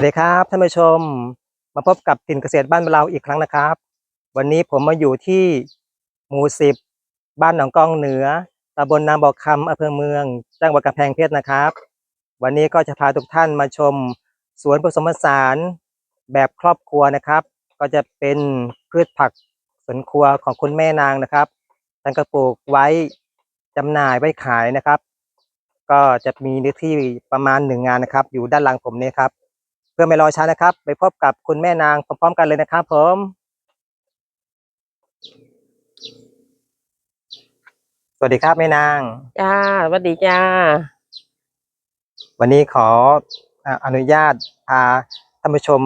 วัสดีครับท่านผู้ชมมาพบกับถิ่นเกษตรบ้านเราอีกครั้งนะครับ วันนี้ผมมาอยู่ที่หมู่สิบบ้านหนองกองเหนือตำบลนาบอกคำอำเภอเมืองจังหวัดกำแพงเพชรนะครับ วันนี้ก็จะพาทุกท่านมาชมสวนผสมผสานแบบครอบครัวนะครับ ก็จะเป็นพืชผักสวนครัวของคุณแม่นางนะครับท่านก็ปลูกไว้จำหน่ายไว้ขายนะครับ ก็จะมีเนื้อที่ประมาณหนึ่งงานนะครับ อยู่ด้านหลังผมนี่ครับ พื่อไม่รอช้านะครับ ไปพบกับคุณแม่นางพร้อมๆกันเลยนะครับผมสวัสดีครับแม่นางจ้าสวัสดีจ้า วันนี้ขออ่าอนุญาตพาท่านผู้ชม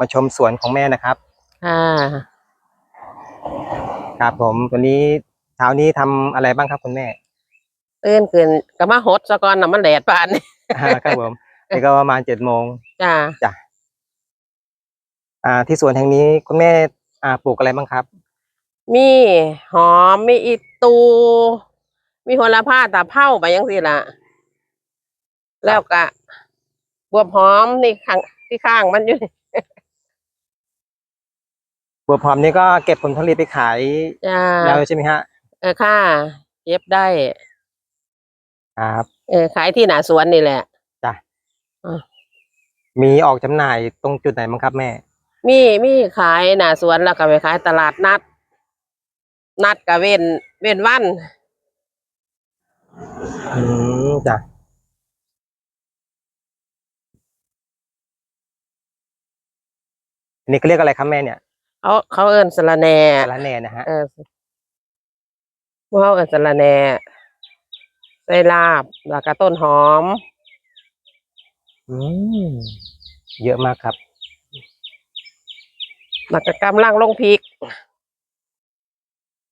มาชมสวนของแม่นะครับค่ะครับผมวันนี้เช้านี้ทำอะไรบ้างครับคุณแม่ตื่นขึ้นก็มาหดซะก่อนน่ะมันแดดปานนี่อ่าครับผมนี่ก็ประมาณเจ็ดโมง จ้าจ้ะอ่า ที่สวนแห่งนี้คุณแม่อ่าปลูกอะไรบ้างครับ มีหอมมีอีตู มีโหระพาตาเผาไปยังสิล่ะแล้วก็บวบหอมนี่ข้างที่ข้างมันอยู่นี่บัวพร้อมนี่ก็เก็บผลผลิตไปขายจ้าแล้วใช่ไหมฮะเออค่ะเก็บได้ ครับ เออขายที่หน้าสวนนี่แหละจ้ะ อ่า มีออกจำหน่ายตรงจุดไหนบ้างครับแม่ มีมีขายหน้าสวนแล้วก็ไปขายตลาดนัด นัดกับเว้นเว้นวัน อืมจ้ะอันนี่เขาเรียกอะไรครับแม่เนี่ยเขาเขาเอิ้นสะระแหน่สาระแหน่นะฮะ เออพวกเขาเอิ้นสะระแหน่ใส่ลาบแล้วก็ต้นหอมอืม เยอะมากครับแล้วก็กำลังลงพริก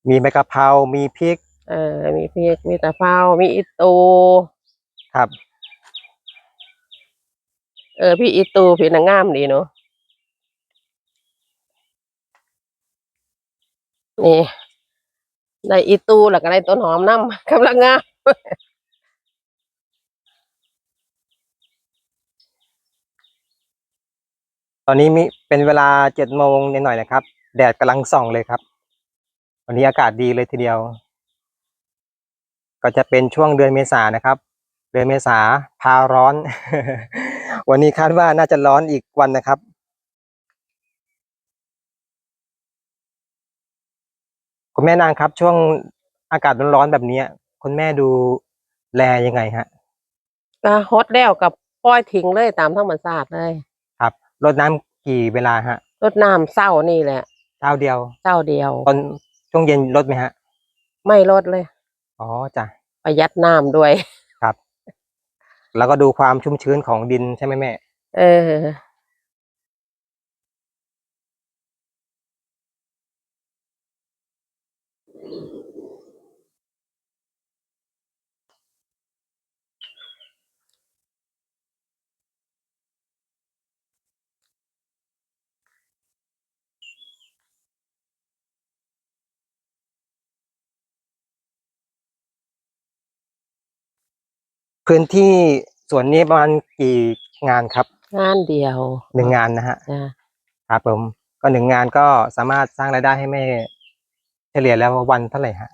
มีใบกะเพรามีพริก เออ มีพริก มีตะเภามีอีตูครับ เออ พี่อีตูพี่นางงามดีเนาะ นี่ ได้อีตูแล้วก็ได้ต้นหอมน้ำกำลังงาม ตอนนี้มีเป็นเวลาเจ็ดโมงนิดหน่อยนะครับ แดดกำลังส่องเลยครับ วันนี้อากาศดีเลยทีเดียว ก็จะเป็นช่วงเดือนเมษานะครับ เดือนเมษาพาร้อน วันนี้คาดว่าน่าจะร้อนอีกวันนะครับ คุณแม่นางครับ ช่วงอากาศร้อนๆแบบนี้คุณแม่ดูแลยังไงฮะก็ฮดแล้วกับปล่อยทิ้งเลยตามธรรมชาติเลย รับรดน้ำกี่เวลาฮะรดน้ำเศร้านี่แหละเช้าเดียว เศร้าเดียว ตอนช่วงเย็นลดไหมฮะ ไม่ลดเลย อ๋อจ้ะ ประหยัดน้ำด้วยครับแล้วก็ดูความชุ่มชื้นของดินใช่ไหมแม่ เออ พื้นที่สวนนี้ประมาณกี่งานครับงานเดียวหนึ่งงานนะฮะจ้ะครับผมก็หนึ่งงานก็สามารถสร้างรายได้ให้แม่เฉลี่ยแล้ววันเท่าไหร่ฮะ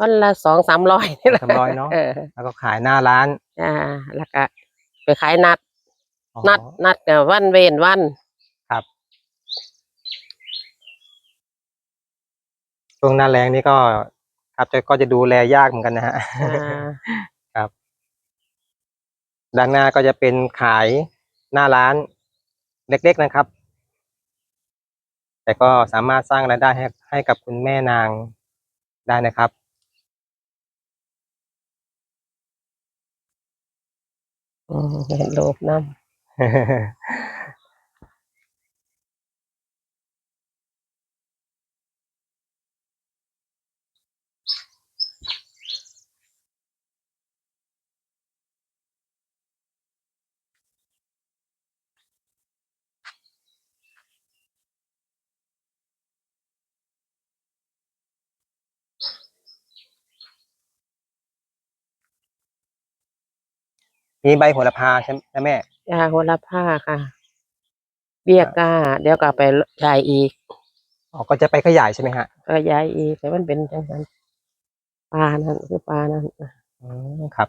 วันละสองสามร้อยนี่แหละสามร้อยเนอะเออแล้วก็ขายหน้าร้านจ้าแล้วก็ไปขายนัด อ๋อ นัดนัดกับวันเวนวันครับช่วงหน้าแรงนี่ก็ครับจะก็จะดูแลยากเหมือนกันนะฮะอ่า ด้านหน้าก็จะเป็นขายหน้าร้านเล็กๆนะครับ แต่ก็สามารถสร้างรายได้ให้ให้กับคุณแม่นางได้นะครับ อืมเห็นรูปน้ มีใบโหระพาใช่ไหมแม่ำจ้าโหระพาค่ะ เบี้ยก้า เดี๋ยวก็ไปยายอีกอ๋อก็จะไปขยายใช่ไหมฮะก็ยายอีกแต่มันเป็นจังนั้นปลานั่นคือปลานั่นอืมครับ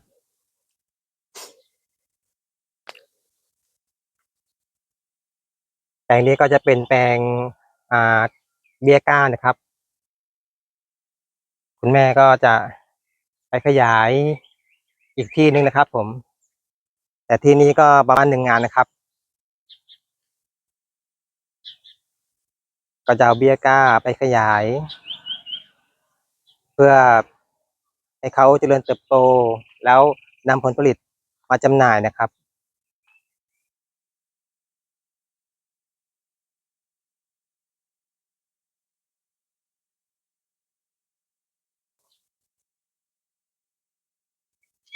แปลงนี้ก็จะเป็นแปลงอ่าเบี้ยก้านะครับ คุณแม่ก็จะไปขยายอีกที่หนึ่งนะครับผม แต่ที่นี้ก็ประมาณหนึ่งงานนะครับ ก็จะเอาเบี้ยก้าไปขยาย เพื่อให้เขาเจริญเติบโต แล้วนำผลผลิตมาจำหน่ายนะครับ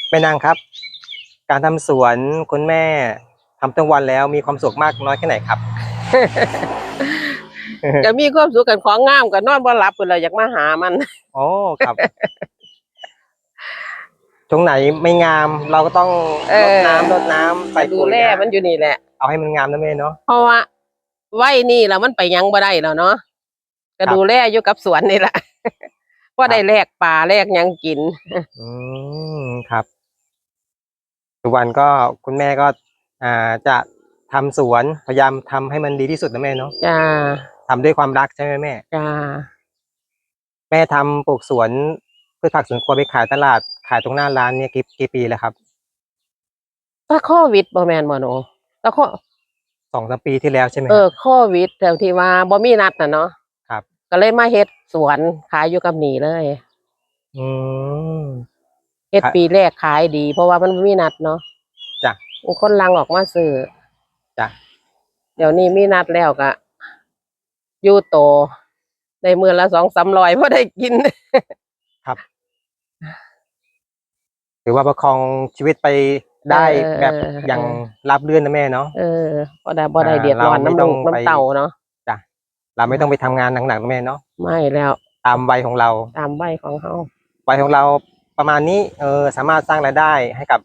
แม่นางครับ การทำสวนคุณแม่ทำทั้งวันแล้วมีความสุขมากน้อยแค่ไหนครับ ก็มีความสุขกันของงามกันนอนบ่หลับเพิ่นเลยอยากมาหามันโอ้ครับ ตรงไหนไม่งามเราก็ต้องเอรอดน้ำรดน้ำใส่ดูปุ๋ยแลนะมันอยู่นี่แหละ เอาให้มันงามนะแม่เนาะเพราะว่าไว้นี่แล้วมันไปหยังบ่ได้แล้วเนาะก็ครับดูแลอยู่กับสวนนี่แหละว่าได้แลกปลาแลกหยังกิน อืมครับ ทุกวันก็คุณแม่ก็อ่าจะทำสวนพยายามทำให้มันดีที่สุดนะแม่เนาะจ้าทำด้วยความรักใช่ไหมแม่จ้าแม่ทำปลูกสวนพืชผักสวนครัวไปขายตลาดขายตรงหน้าร้านเนี่ยกี่กี่ปีแล้วครับถ้าโควิดบ่แม่นบ่หนูถ้าโคสองสามปีที่แล้วใช่ไหมเออโควิดแต่ที่ว่าบ่มีนัดน่ะเนาะครับ ก็เลยมาเฮ็ดสวนขายอยู่กับหนีเลย อืม เฮ็ดครับปีแรกขายดี เพราะว่ามันบ่มีนัดเนาะจ้ะคนลังออกมาซื้อจ้ะเดี๋ยวนี้มีนัดแล้วก็อยู่โตได้มื้อละ2-300พอได้กินถือว่าประคองชีวิตไปได้เออแบบเอออย่างราบรื่นนะแม่เนาะเออบ่ได้บ่ได้อ่าเดือดร้อนเราไม่น้ำต้ลูองกไปน้ำเต่าเนาะจ้ะเราไม่ต้องไปทำงานหนักๆนะแม่เนาะไม่แล้ว ตามวัยของเรา ตามใบของเฮาวัยของเรา ประมาณนี้เออสามารถสร้างรายได้ให้กับ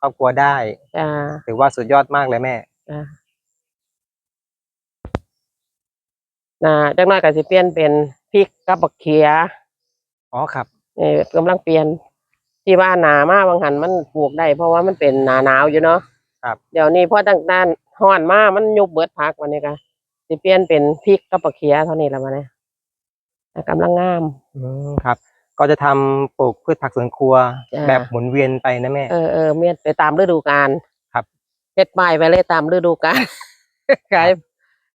ครอบครัวได้ จ้าถือว่าสุดยอดมากเลยแม่ จ้าน่ะจักหน่อยก็สิเปลี่ยนเป็นพริกกับบักเขียอ๋อครับ เออกำลังเปลี่ยน ที่ว่าหนามาบางหันมันปลูกได้ เพราะว่ามันเป็นหนาหนาวอยู่เนาะครับ เดี๋ยวนี้พอตั้งด้านฮ้อนมามันยุบเบิดพักวันนี้ก็สิเปลี่ยนเป็นพริกกับบักเขียเท่านี้ละมาเนี่ยกำลังงาม อืมครับ ก็จะทำปลูกพืชผักสวนครัว จ้ะ แบบหมุนเวียนไปนะแม่ เออเออเมียนไปตามฤดูกาลครับ เฮ็ดไม้ไปเลยตามฤดูกาล ขาย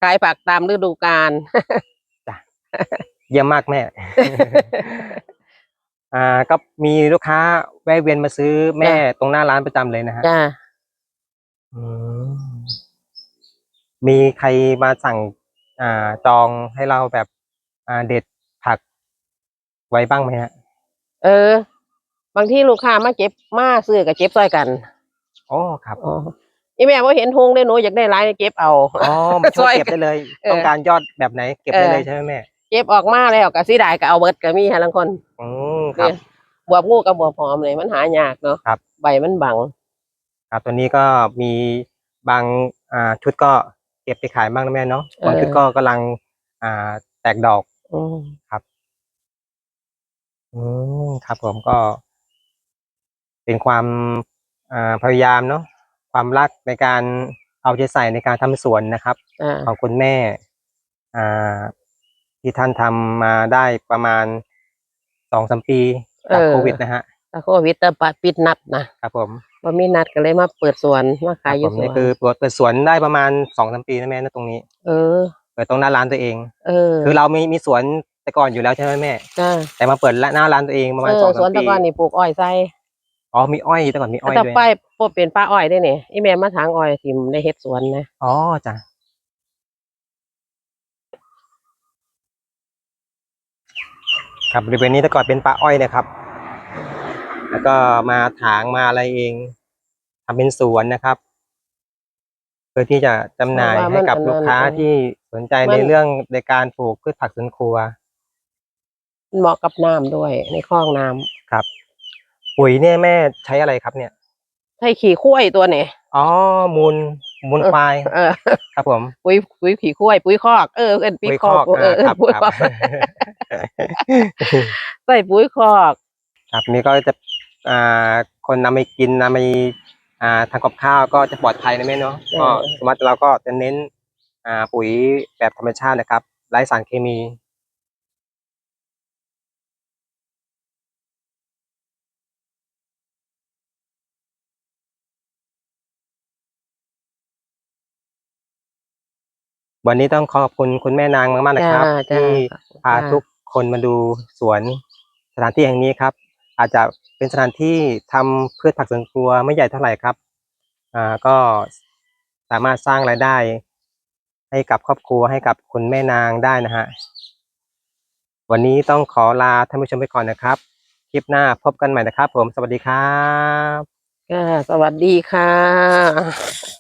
ขายผักตามฤดูกาล เยี่ยมมากแม่ อ่าก็มีลูกค้าแวะเวียนมาซื้อแม่ตรงหน้าร้านประจำเลยนะฮะจ้าอืมมีใครมาสั่ง อ่าจองให้เราแบบ อ่าเด็ดผักไว้บ้างไหมฮะ เออ บางที่ลูกค้ามาเก็บมาซื้อกับเก็บซอยกันอ๋อครับอ๋ออีแม่ว่าเห็นทงได้หนูอยากได้หลายเก็บเอา อ๋อมาช่วยช่วยเก็บได้เลย เออ ต้องการยอดแบบไหน เก็บได้เออเลยใช่ไหมแม่เก็บออกมาแล้วก็สิได้ก็เอาเบิดก็มีฮะลังคนอืมครับ เนี่ยบวบงูกับบวบหอมเลยมันหายากเนาะครับ ใบมันบัง ครับตัวนี้ก็มีบางอ่าชุดก็เก็บไปขายบ้างนะแม่เนาะบางเออ ชุดก็กำลังอ่าแตกดอก อืม อืมครับผมก็ เป็นความอ่าพยายามเนาะความรักในการเอาใจใส่ในการทำสวนนะครับอ่าของคุณแม่อ่าที่ท่านทำมาได้ประมาณสองสามปีจากโควิดนะฮะถ้าโควิดแต่ปะปิดนัดนะครับผมว่ามีนัดก็เลยมาเปิดสวนมาขายอผยู่มสวนี่นคือเปิดเปิดสวนได้ประมาณสองสามปีนะแม่นะตรงนี้ เออเปิดตรงหน้าร้านตัวเอง เออ คือเรามีมีสวน แต่ก่อนอยู่แล้วใช่ไหมแม่ จ้าแต่มาเปิดหน้าร้านตัวเองประมาเอณอสองสวสานมตะปีกอนนี่ปลูกอ้อยใส่อ๋อมีอ้อยแต่ก่อนมีอ้อยแต่ด้วยไปพวกเป็นป้าอ้อยได้เนี่ยอีแม่มาทางอ้อยทิมได้เฮ็ดสวนนะอ๋อจ้ะครับบริเวณนี้แต่ก่อนเป็นป่าอ้อยนะครับ แล้วก็มาถางมาอะไรเองทำเป็นสวนนะครับ เพื่อที่จะจำหน่ายให้กับลูกค้าที่สนใจในเรื่องในการปลูกพืชผักสวนครัวมัน เหมาะกับน้ำด้วยในคลองน้ำครับ ปุ๋ยเนี่ยแม่ใช้อะไรครับเนี่ยใช่ขี่ข้วยตัวนี่อ๋อมูลมูลควายเออครับผม ปุ๋ยปุ๋ยขี้ข้วยปุ๋ยคอกเออเอ็นปุ๋ยคอกเอออ่าครับปุ๋ยคครัอบกใส่ปุ๋ยคอก ครับนี่ก็จะอ่าคนนำไปกินนำไปอ่าทำกับข้าวก็จะปลอดภัยนะแม่เนาะก็สมมติเราก็จะเน้นอ่าปุ๋ยแบบธรรมชาตินะครับไร้สารเคมี วันนี้ต้องขอบคุณคุณแม่นางมากๆนะครับ จ้าจ้าที่พาจ้าทุกคนมาดูสวนสถานที่แห่งนี้ครับ อาจจะเป็นสถานที่ทำพืชผักสวนครัวไม่ใหญ่เท่าไหร่ครับอ่าก็สามารถสร้างรายได้ ให้กับครอบครัวให้กับคุณแม่นางได้นะฮะวันนี้ต้องขอลาท่านผู้ชมไปก่อนนะครับ คลิปหน้าพบกันใหม่นะครับ ผมสวัสดีครับ ค่ะ สวัสดีค่ะ